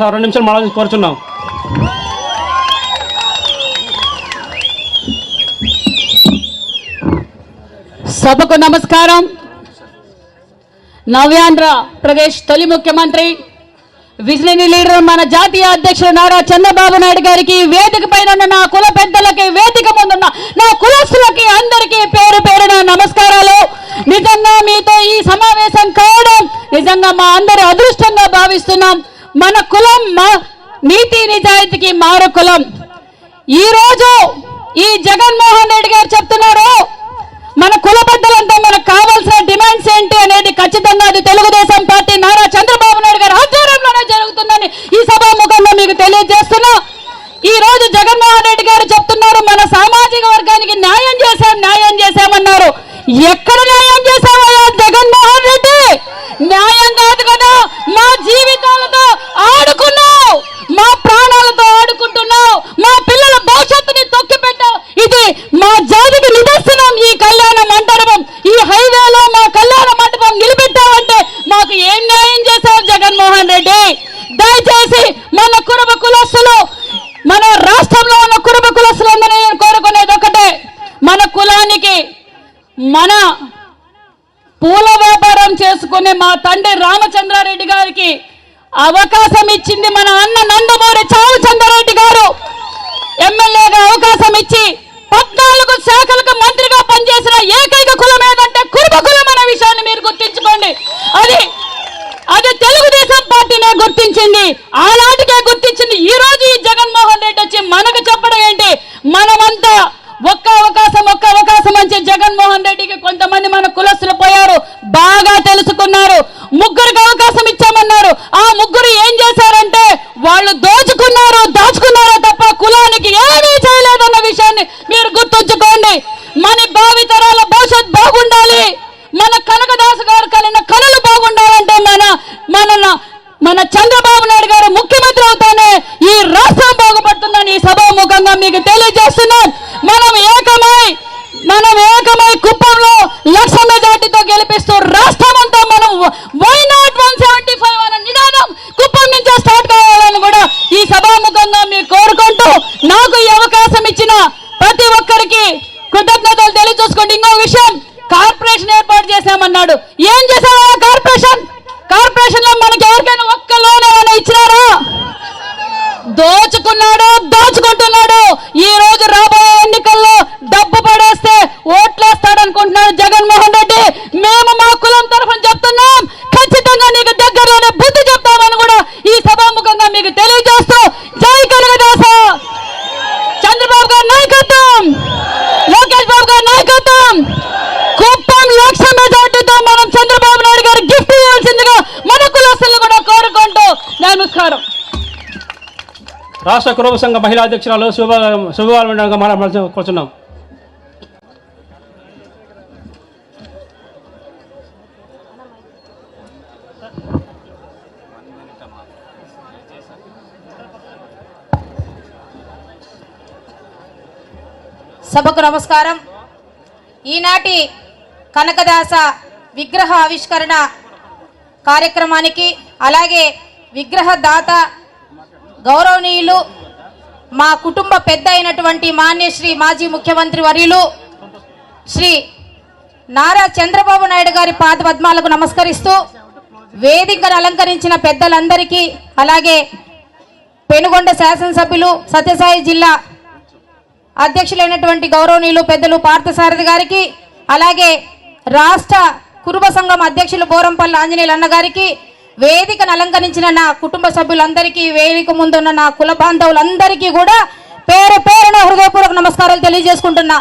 రెండు నిమిషాలు మాట్లాడి కోరుచున్నాం. సభకు నమస్కారం. నవ్యాంధ్ర ప్రదేశ్ తొలి ముఖ్యమంత్రి విజిలిని లీడర్ మన జాతీయ అధ్యక్షుడు నారా చంద్రబాబు నాయుడు గారికి వేదిక పైన నా కుల పెద్దలకి వేదిక ముందున్న నా కులస్తులకి అందరికీ పేరు పేరున నమస్కారాలు. నిజంగా మీతో ఈ సమావేశం కావడం నిజంగా మా అందరి అదృష్టంగా భావిస్తున్నాం. మన కులం మా నీతి నిజాయితీకి మారు కులం. ఈరోజు ఈ జగన్మోహన్ రెడ్డి గారు చెప్తున్నారు మన కుల పెద్దలంతా మనకు కావాల్సిన డిమాండ్స్ ఏంటి అనేది ఖచ్చితంగా అది తెలుగుదేశం పార్టీ నారా చంద్రబాబు నాయుడు గారు ఆధ్వర్యంలోనే జరుగుతుందని ఈ సభాముఖంలో మీకు తెలియజేస్తున్నా. ఈ రోజు జగన్మోహన్ రెడ్డి గారు చెప్తున్నారు మన సామాజిక వర్గానికి న్యాయం చేశాం న్యాయం చేశామన్నారు. ఎక్కడ న్యాయం చేశామయ్యా జగన్మోహన్ రెడ్డి? న్యాయం కాదు కదా. మా జీవితాలతో ఆడుకున్నావు. మా ప్రాణాలతో ఆడుకుంటున్నావు. మా పిల్లల భవిష్యత్తుని తొక్కిపెట్టావు ఇది మా జాతికి నిదర్శనం ఈ కళ్యాణ మండపం. ఈ హైవేలో మా కళ్యాణ మండపం నిలబెట్టావంటే మాకు ఏం న్యాయం చేశావు జగన్మోహన్ రెడ్డి? దయచేసి మన కురుబ కులస్తులు మన రాష్ట్రంలో ఉన్న కురుబ కులస్తులందరినీ నేను కోరుకునేది ఒకటే మన కులానికి మన పూల వ్యాపారం చేసుకునే మా తండ్రి రామచంద్రారెడ్డి గారికి అవకాశం ఇచ్చింది మన అన్న నందమూరి చావు చంద్రారెడ్డి గారు. ఎమ్మెల్యేగా అవకాశం ఇచ్చి తెలుసుకున్నారు సభాముఖంగా మీరు కోరుకుంటూ నాకు ఈ అవకాశం ఇచ్చిన ప్రతి ఒక్కరికి కృతజ్ఞతలు తెలియచూసుకోండి ఇంకో విషయం కార్పొరేషన్ ఏర్పాటు చేశామన్నాడు. ఏం చేశావా కార్పొరేషన్ కార్పొరేషన్? లో మనకి ఎవరికైనా ఒక్క లోన్ ఏమైనా ఇచ్చినారా? దోచుకున్నాడు? దోచుకుంటున్నాడు ఈ రోజు రాబోయే ఎన్నికల్లో డబ్బు పడేస్తే ఓట్లేస్తాడు అనుకుంటున్నాడు జగన్మోహన్ రెడ్డి మేము మా కులం తరఫున చెప్తున్నాం ఖచ్చితంగా నీకు దగ్గరలోనే బుద్ధి చెప్తామని కూడా ఈ సభాముఖంగా మీకు తెలియజేస్తూ జై కనకదాస చంద్రబాబు గారి నాయకత్వం లోకేష్ బాబు గారి నాయకత్వం కుప్పం లక్ష మెజార్టీతో మనం చంద్రబాబు నాయుడు గారు గిఫ్ట్ ఇవ్వాల్సిందిగా మన కులస్తులు కూడా కోరుకుంటూ నమస్కారం రాష్ట్ర కురుబ సంఘ మహిళా అధ్యక్షురాలు శుభ శుభవారం మాట్లాడాల్సి సభకు నమస్కారం. ఈనాటి కనకదాస విగ్రహ ఆవిష్కరణ కార్యక్రమానికి అలాగే విగ్రహ దాత గౌరవనీయులు మా కుటుంబ పెద్ద అయినటువంటి మాన్యశ్రీ మాజీ ముఖ్యమంత్రి వర్యులు శ్రీ నారా చంద్రబాబు నాయుడు గారి పాద పద్మాలకు నమస్కరిస్తూ వేదికను అలంకరించిన పెద్దలందరికీ అలాగే పెనుగొండ శాసనసభ్యులు సత్యసాయి జిల్లా అధ్యక్షులైనటువంటి గౌరవనీయులు పెద్దలు పార్థసారథి గారికి అలాగే రాష్ట్ర కురుబ సంఘం అధ్యక్షులు బోరంపల్లి ఆంజనేయులు అన్నగారికి వేదికను అలంకరించిన నా కుటుంబ సభ్యులందరికీ వేదిక ముందున్న నా కుల బాంధవులందరికీ కూడా పేరు పేరున హృదయపూర్వక నమస్కారాలు తెలియజేసుకుంటున్నా.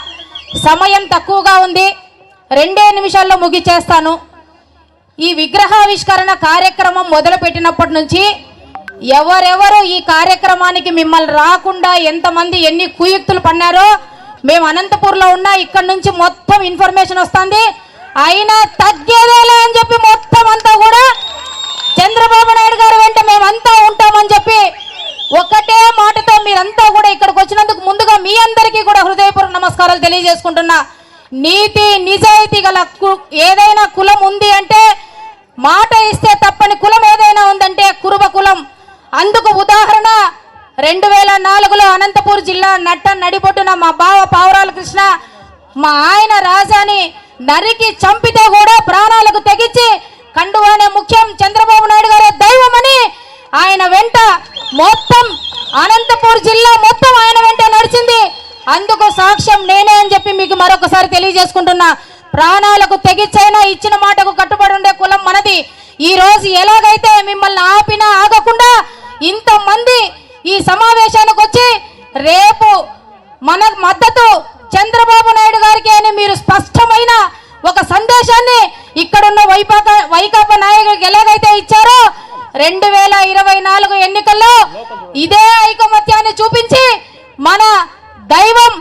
సమయం తక్కువగా ఉంది. రెండే నిమిషాల్లో ముగిచేస్తాను. ఈ విగ్రహావిష్కరణ కార్యక్రమం మొదలుపెట్టినప్పటి నుంచి ఎవరెవరు ఈ కార్యక్రమానికి మిమ్మల్ని రాకుండా ఎంతమంది ఎన్ని కుయుక్తులు పన్నారో మేము అనంతపూర్లో ఉన్నా ఇక్కడ నుంచి మొత్తం ఇన్ఫర్మేషన్ వస్తుంది. అయినా తగ్గేదేలా అని చెప్పి మొత్తం అంతా కూడా చంద్రబాబు నాయుడు గారు వెంట మేమంతా ఉంటామని చెప్పి ఒకటే మాటతో మీరంతా కూడా ఇక్కడికి వచ్చినందుకు ముందుగా మీ అందరికీ కూడా హృదయపూర్వక నమస్కారాలు తెలియజేసుకుంటున్నా. నీతి నిజాయితీ గల కు- ఏదైనా కులం ఉంది అంటే మాట ఇస్తే తప్పని కులం ఏదైనా ఉందంటే కురుబ కులం. అందుకు ఉదాహరణ రెండు వేల నాలుగులో అనంతపూర్ జిల్లా నట్ట నడిపొట్టున మా బావ పావురాల కృష్ణ మా ఆయన రాజాని నరికి చంపితే కూడా ప్రాణాలకు తెగించి కండువానే ముఖ్యం. చంద్రబాబు నాయుడు గారే దైవమని ఆయన వెంట మొత్తం అనంతపూర్ జిల్లా మొత్తం ఆయన వెంట నడిచింది. అందుకు సాక్ష్యం నేనే అని చెప్పి మీకు మరొకసారి తెలియజేసుకుంటున్నా. ప్రాణాలకు తెగిచ్చైనా ఇచ్చిన మాటకు కట్టుబడి ఉండే కులం మనది. ఈ రోజు ఎలాగైతే మిమ్మల్ని ఆపినా ఆగకుండా ఇంతమంది ఈ సమావేశానికి వచ్చి రేపు మన మద్దతు చంద్రబాబు నాయుడు గారికి అని మీరు స్పష్టమైన ఒక సందేశాన్ని ఇక్కడున్న వైపాక వైకాపా నాయకుడికి ఎలాగైతే ఇచ్చారో రెండు వేల ఇరవై నాలుగు ఎన్నికల్లో ఇదే ఐకమత్యాన్ని చూపించి మన దైవం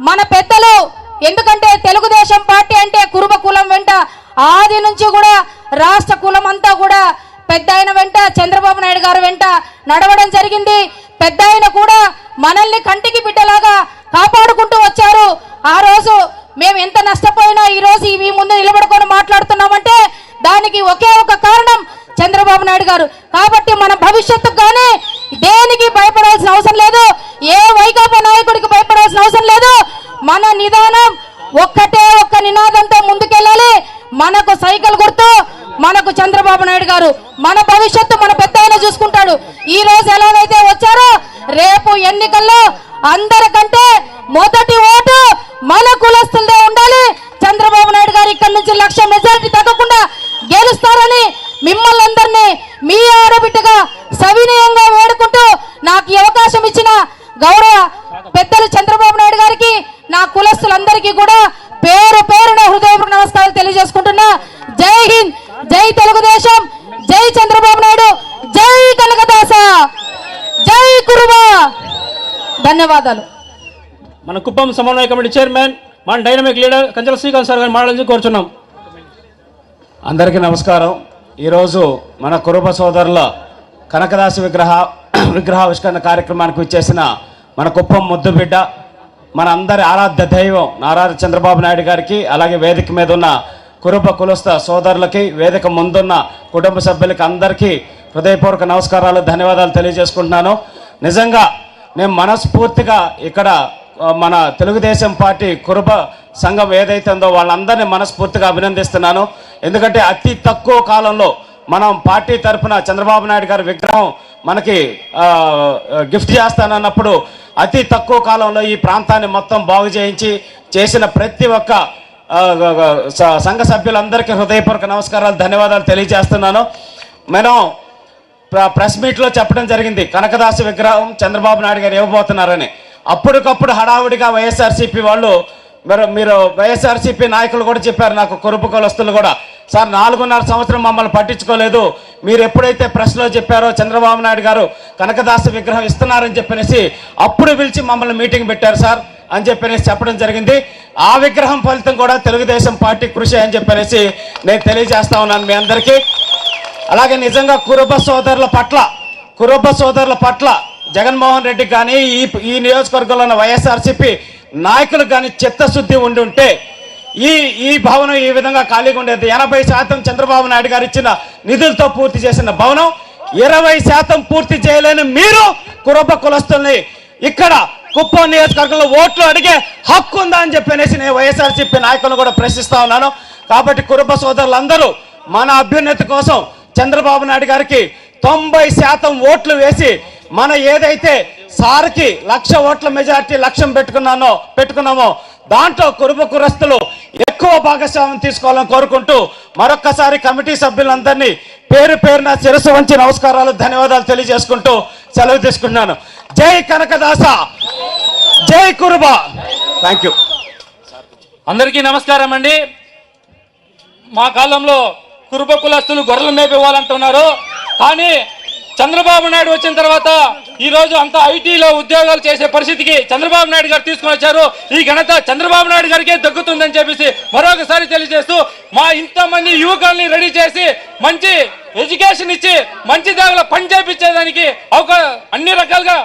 మన పెద్దలు ఎందుకంటే తెలుగుదేశం పార్టీ అంటే కురుబ కులం వెంట ఆది నుంచి కూడా రాష్ట్ర కులం అంతా కూడా పెద్ద ఆయన వెంట చంద్రబాబు నాయుడు గారు వెంట నడవడం జరిగింది. పెద్ద ఆయన కూడా మనల్ని కంటికి బిడ్డలాగా కాపాడుకుంటూ వచ్చారు. ఆ రోజు మేము ఎంత ఎవరైనా ఈ రోజు మీ ముందు నిలబడుకొని మాట్లాడుతున్నామంటే దానికి ఒకే ఒక కారణం చంద్రబాబు నాయుడు గారు. కాబట్టి మన భవిష్యత్తు కానీ దేనికి భయపడాల్సిన అవసరం లేదు. ఏ వైకాపా నాయకుడికి భయపడాల్సిన అవసరం లేదు. మన నిదానం ఒక్కటే ఒక్క నినాదంతో ముందుకెళ్ళాలి. మనకు సైకిల్ గుర్తు మనకు చంద్రబాబు నాయుడు గారు. మన భవిష్యత్తు మన పెద్ద చూసుకుంటాడు. ఈ రోజు ఎలాగైతే వచ్చారో రేపు ఎన్నికల్లో అందరికంటే మొదటి ఓటు మన కులస్తులదే ఉండాలి. చంద్రబాబు నాయుడు గారు ఇక్కడ నుంచి లక్ష మెజారిటీ తగ్గకుండా గెలుస్తారని మిమ్మల్ని అందరినీ మీ ఆడబిడ్డగా సవినయంగా వేడుకుంటూ నాకు అవకాశం ఇచ్చిన గౌరవ పెద్దలు చంద్రబాబు నాయుడు గారికి నా కులస్తులందరికీ కూడా పేరు పేరున హృదయపూర్వక నమస్కారాలు తెలియజేసుకుంటున్నా. జై హింద్ జై తెలుగుదేశం జై చంద్రబాబు నాయుడు జై కనకదాస జై కురుబా ధన్యవాదాలు. మన కుప్పం సమన్వయ కమిటీ చైర్మన్ మన dynamic leader Kanchala Srikanth sir గారిని మాట్లాడి కోరుచున్నాం. అందరికీ నమస్కారం. ఈరోజు మన కురుబ సోదరుల కనకదాసు విగ్రహ విగ్రహావిష్కరణ కార్యక్రమానికి వచ్చేసిన మన కుప్పం ముద్దుబిడ్డ మన అందరి ఆరాధ్య దైవం నారా చంద్రబాబు నాయుడు గారికి అలాగే వేదిక మీద ఉన్న కురుబ కులస్థ సోదరులకి వేదిక ముందున్న కుటుంబ సభ్యులకి అందరికీ హృదయపూర్వక నమస్కారాలు ధన్యవాదాలు తెలియజేసుకుంటున్నాను. నిజంగా నేను మనస్ఫూర్తిగా ఇక్కడ మన తెలుగుదేశం పార్టీ కురుబ సంఘం ఏదైతే ఉందో వాళ్ళందరినీ మనస్ఫూర్తిగా అభినందిస్తున్నాను. ఎందుకంటే అతి తక్కువ కాలంలో మనం పార్టీ తరఫున చంద్రబాబు నాయుడు గారి విగ్రహం మనకి గిఫ్ట్ చేస్తానన్నప్పుడు అతి తక్కువ కాలంలో ఈ ప్రాంతాన్ని మొత్తం బాగు చేయించి చేసిన ప్రతి ఒక్క సంఘ సభ్యులందరికీ హృదయపూర్వక నమస్కారాలు ధన్యవాదాలు తెలియజేస్తున్నాను. మనం ప్ర- ప్రెస్ మీట్లో చెప్పడం జరిగింది కనకదాసు విగ్రహం చంద్రబాబు నాయుడు గారు ఇవ్వబోతున్నారని. అప్పటికప్పుడు హడావుడిగా వైఎస్ఆర్సీపీ వాళ్ళు మీరు మీరు వైఎస్ఆర్సీపీ నాయకులు కూడా చెప్పారు నాకు కురుపు కొలస్తులు కూడా. సార్ నాలుగున్నర సంవత్సరం మమ్మల్ని పట్టించుకోలేదు. మీరు ఎప్పుడైతే ప్రెస్లో చెప్పారో చంద్రబాబు నాయుడు గారు కనకదాసు విగ్రహం ఇస్తున్నారని చెప్పనేసి అప్పుడు పిలిచి మమ్మల్ని మీటింగ్ పెట్టారు సార్ అని చెప్పనేసి చెప్పడం జరిగింది. ఆ విగ్రహం ఫలితం కూడా తెలుగుదేశం పార్టీ కృషి అని చెప్పనేసి నేను తెలియజేస్తా ఉన్నాను మీ అందరికీ. అలాగే నిజంగా కురుబ సోదరుల పట్ల కురుబ సోదరుల పట్ల జగన్మోహన్ రెడ్డి కానీ ఈ ఈ నియోజకవర్గంలో ఉన్న వైఎస్ఆర్సీపీ నాయకులకు కానీ చిత్తశుద్ధి ఉండి ఉంటే ఈ ఈ భవనం ఈ విధంగా ఖాళీగా ఉండేది. ఎనభై శాతం చంద్రబాబు నాయుడు గారు ఇచ్చిన నిధులతో పూర్తి చేసిన భవనం ఇరవై శాతం పూర్తి చేయలేని మీరు కురబ కులస్తుల్ని ఇక్కడ కుప్పం నియోజకవర్గంలో ఓట్లు అడిగే హక్కు ఉందా అని చెప్పనేసి నేను వైఎస్ఆర్సీపీ నాయకులను కూడా ప్రశ్నిస్తా ఉన్నాను. కాబట్టి కురుబ సోదరులందరూ మన అభ్యున్నతి కోసం చంద్రబాబు నాయుడు గారికి తొంభై శాతం ఓట్లు వేసి మన ఏదైతే సార్కి లక్ష ఓట్ల మెజార్టీ లక్ష్యం పెట్టుకున్నానో పెట్టుకున్నామో దాంట్లో కురుబ కురస్తులు ఎక్కువ భాగస్వామ్యం తీసుకోవాలని కోరుకుంటూ మరొక్కసారి కమిటీ సభ్యులందరినీ పేరు పేరున శిరస్సు వంచి నమస్కారాలు ధన్యవాదాలు తెలియజేసుకుంటూ సెలవు తీసుకుంటున్నాను. జై కనకదాస! జై కురుబ! థ్యాంక్ యూ అందరికీ నమస్కారం అండి. మా కాలంలో కురుబ కులస్తులు గొర్రెలు మేపేవాళ్ళంటున్నారు. కానీ చంద్రబాబు నాయుడు వచ్చిన తర్వాత ఈ రోజు అంత ఐటీలో ఉద్యోగాలు చేసే పరిస్థితికి చంద్రబాబు నాయుడు గారు తీసుకొని వచ్చారు. ఈ ఘనత చంద్రబాబు నాయుడు గారికే దక్కుతుందని చెప్పేసి మరొకసారి తెలియజేస్తూ మా ఇంతమంది యువకుల్ని రెడీ చేసి మంచి ఎడ్యుకేషన్ ఇచ్చి మంచి దానిలో పని చేపించేదానికి ఒక అన్ని రకాలుగా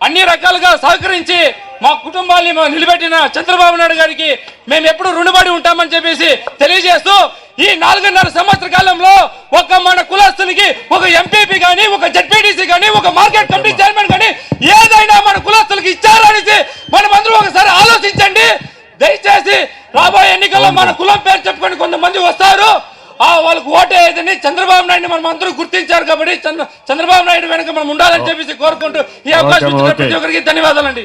అన్ని రకాలుగా సహకరించి మా కుటుంబాన్ని నిలబెట్టిన చంద్రబాబు నాయుడు గారికి మేము ఎప్పుడు రుణపడి ఉంటామని చెప్పేసి తెలియజేస్తూ ఈ నాలుగున్నర సంవత్సర కాలంలో ఒక మన కులస్తునికి ఒక ఎంపీపీ కానీ ఒక జడ్పీటీసీ కానీ ఒక మార్కెట్ కమిటీ చైర్మన్ కానీ ఏదైనా మన కులస్తులకి ఇచ్చారనేసి మనమందరూ ఒకసారి ఆలోచించండి. దయచేసి రాబోయే ఎన్నికల్లో మన కులం పేరు చెప్పుకొని కొంతమంది వస్తారు. ఆ వాళ్ళకు ఓటేదని చంద్రబాబు నాయుడు మనం అందరూ గుర్తించారు కాబట్టి చంద్ర చంద్రబాబు నాయుడు వెనక మనం ఉండాలని చెప్పేసి కోరుకుంటూ ఈ అవకాశం ప్రతి ఒక్కరికి ధన్యవాదాలండి.